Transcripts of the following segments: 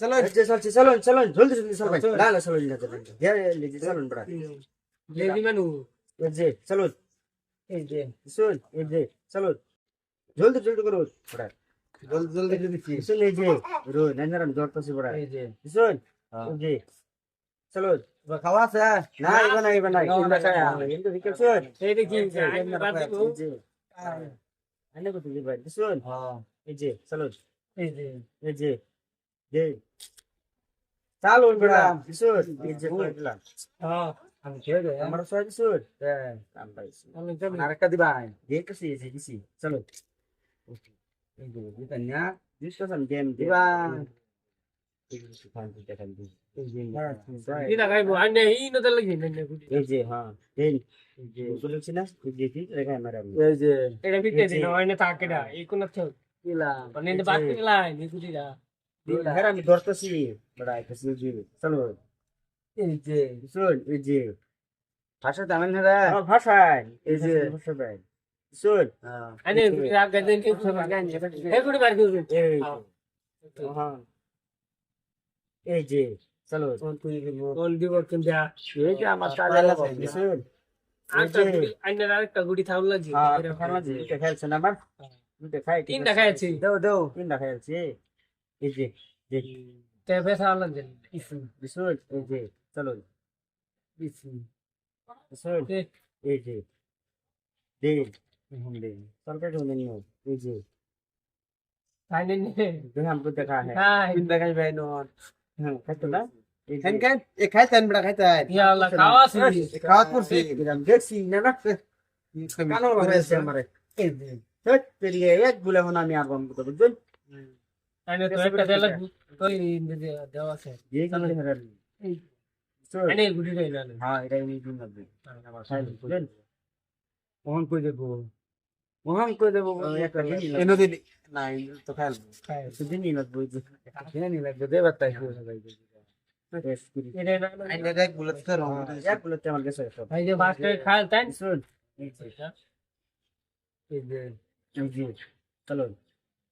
চলো চলুন চলুন। না না চলুন না চলুন হে লিজি চলুন বড়া লেডি মানু এই যে চলুন এই যে শুন এই যে চলুন জলদি জলদি করুন বড়া জলদি জলদি করে দিচ্ছি শুন এই যে রো নান্দারাম দরতাছি বড়া এই যে শুন হ্যাঁ। এই যে চলুন এবার খাওয়া আছে না এবার না এবার না। কিন্তু ঠিক শুন এই দেখি আনে কত দিবেন শুন হ্যাঁ এই যে চলুন এই যে এই যে হুম। করে দিলাম হ্যাঁ আমি খেয়ে দে আমার সবাই শুন হ্যাঁ আরেকটা দিবা দেখতেছি এই চলো এই হ্যাঁ আমি ধরতেছি বড় আইতেছি যে চলো এই যে শুন এই যে ভাষা তামিল না ভাষায় এই যে ভাষা শুন হ্যাঁ রাগ গদেন কে সব গান হে গুডি বার করুন এই হ্যাঁ এই যে চলো কোন দিব কোন দিব এই যে আমার তালে আছে শুন আরেকটা আরেকটা গুডি থাউল লাগি হ্যাঁ খানা যে এটা খেলছে না আমার তিনটা খাইছি দেও দেও তিনটা খেলছে এই যে যে তে পেছা লাগি ইসু শুন এই যে চলো বিসি শুন তে এই যে দিন তরকারি ঢুনে নিও এই যে আইনে নে দেখে हमको देखा है হাই তিন দেখাই ভাই নন हाँ खाते ना এই খান খান এ খাইতেন বড় খাইতেন ইয়া আল্লাহ খাওয়াছি খাওয়াত করছি দেখছি না না কানো করেছে লাগাইছে আমারে এই যে হেট পেরিয়ে এক বলে হন আমি আর বন্ধ করব বুঝছেন আইনে মোহন কই দেব মোহন কই দেব এনো দিলি নাই তো খাই সুদিন লাগবে বুঝছেন কেন নি লাগবে দেবার তাই করি চলো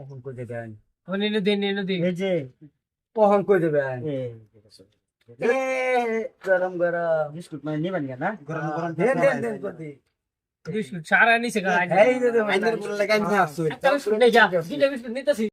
এই যে এই যে চলো এই যে এই যে হ্যালো হেডা থাকুন না এনে খাইডা খাই শুন শুন হ্যাঁ এই যে চলো কখন কই দেবেন। ওনে নে দেন নে দিন এই যে কখন কই দেবেন গরম গরম। বিস্কুট মানে নিবেন না? গরম গরম দেন দেন দেন কর দি বিস্কুট সারা নিছে গায় এই দে দে বলে লাগাই না আসুই একটা বিস্কুট যা বিস্কুট নিতেছি।